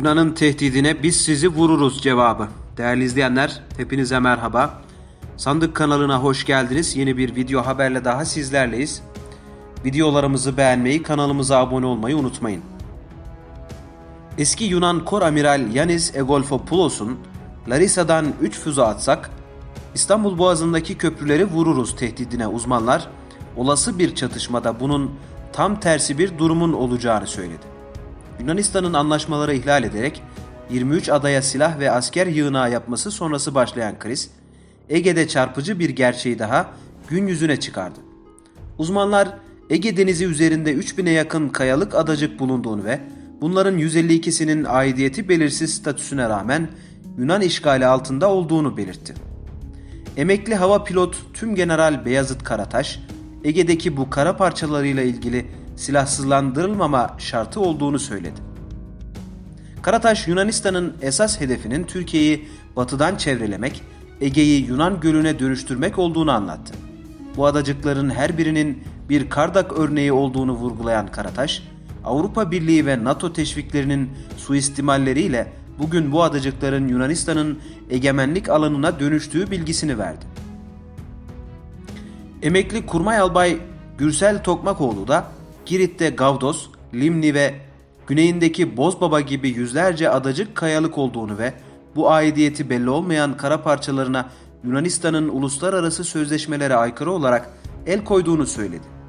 Yunan'ın tehdidine biz sizi vururuz cevabı. Değerli izleyenler, hepinize merhaba. Sandık kanalına hoş geldiniz. Yeni bir video haberle daha sizlerleyiz. Videolarımızı beğenmeyi, kanalımıza abone olmayı unutmayın. Eski Yunan Kor Amiral Yanis Egolfopoulos'un Larissa'dan 3 füze atsak İstanbul Boğazı'ndaki köprüleri vururuz tehdidine uzmanlar olası bir çatışmada bunun tam tersi bir durumun olacağını söyledi. Yunanistan'ın anlaşmaları ihlal ederek 23 adaya silah ve asker yığınağı yapması sonrası başlayan kriz, Ege'de çarpıcı bir gerçeği daha gün yüzüne çıkardı. Uzmanlar Ege Denizi üzerinde 3000'e yakın kayalık adacık bulunduğunu ve bunların 152'sinin aidiyeti belirsiz statüsüne rağmen Yunan işgali altında olduğunu belirtti. Emekli hava pilot Tüm General Beyazıt Karataş, Ege'deki bu kara parçalarıyla ilgili silahsızlandırılmama şartı olduğunu söyledi. Karataş, Yunanistan'ın esas hedefinin Türkiye'yi batıdan çevrelemek, Ege'yi Yunan gölüne dönüştürmek olduğunu anlattı. Bu adacıkların her birinin bir Kardak örneği olduğunu vurgulayan Karataş, Avrupa Birliği ve NATO teşviklerinin suistimalleriyle bugün bu adacıkların Yunanistan'ın egemenlik alanına dönüştüğü bilgisini verdi. Emekli Kurmay Albay Gürsel Tokmakoğlu da Girit'te Gavdos, Limni ve güneyindeki Bozbaba gibi yüzlerce adacık kayalık olduğunu ve bu aidiyeti belli olmayan kara parçalarına Yunanistan'ın uluslararası sözleşmelere aykırı olarak el koyduğunu söyledi.